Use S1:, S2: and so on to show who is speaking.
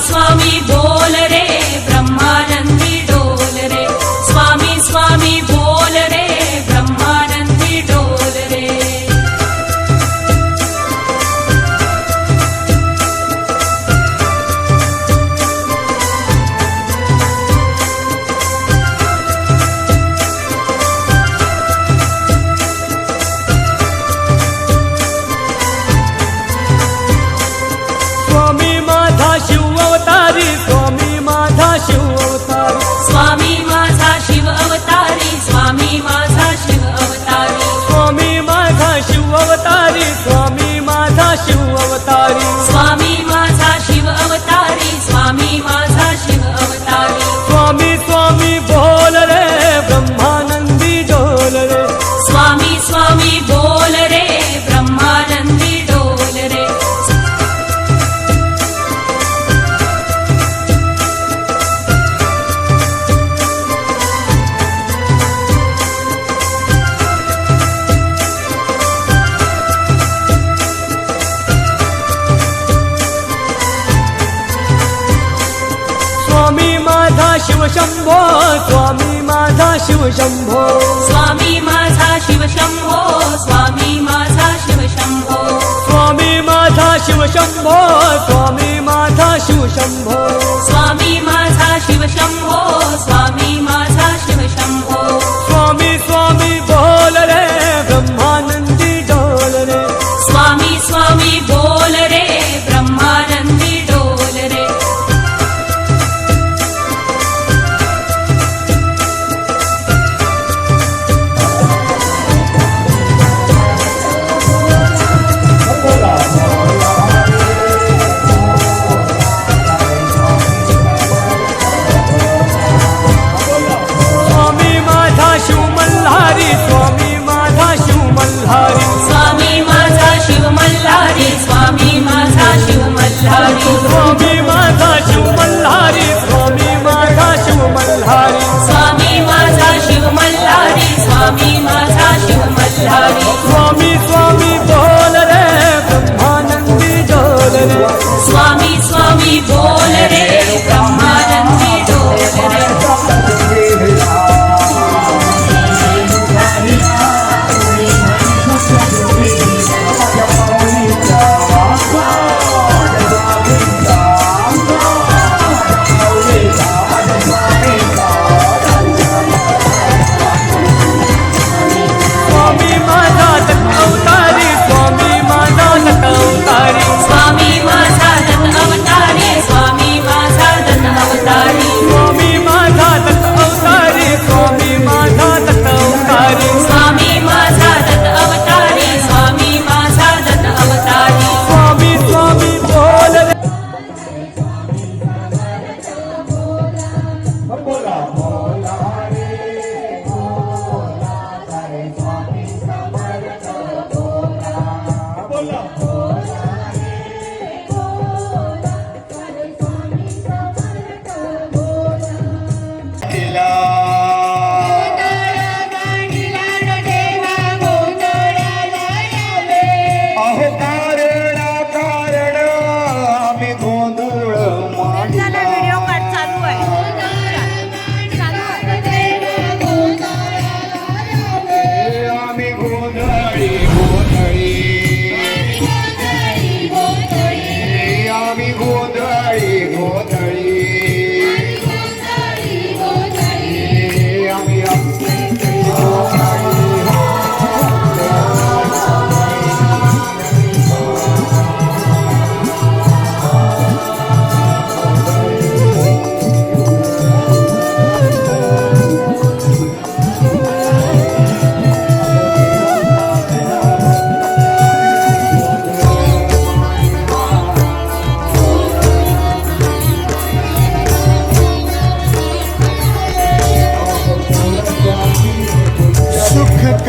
S1: Swami Bo. Shivshambho स्वामी माझा शिवशंभो.
S2: स्वामी माझा शिवशंभो स्वामी माझा शिवशंभो.
S1: स्वामी माझा शिवशंभो स्वामी
S2: स्वामी माझा शिव
S1: मल्हारी स्वामी माझा शिव मल्हारी.
S2: स्वामी माझा शिव मल्हारी स्वामी माझा शिव मल्हारी.
S1: स्वामी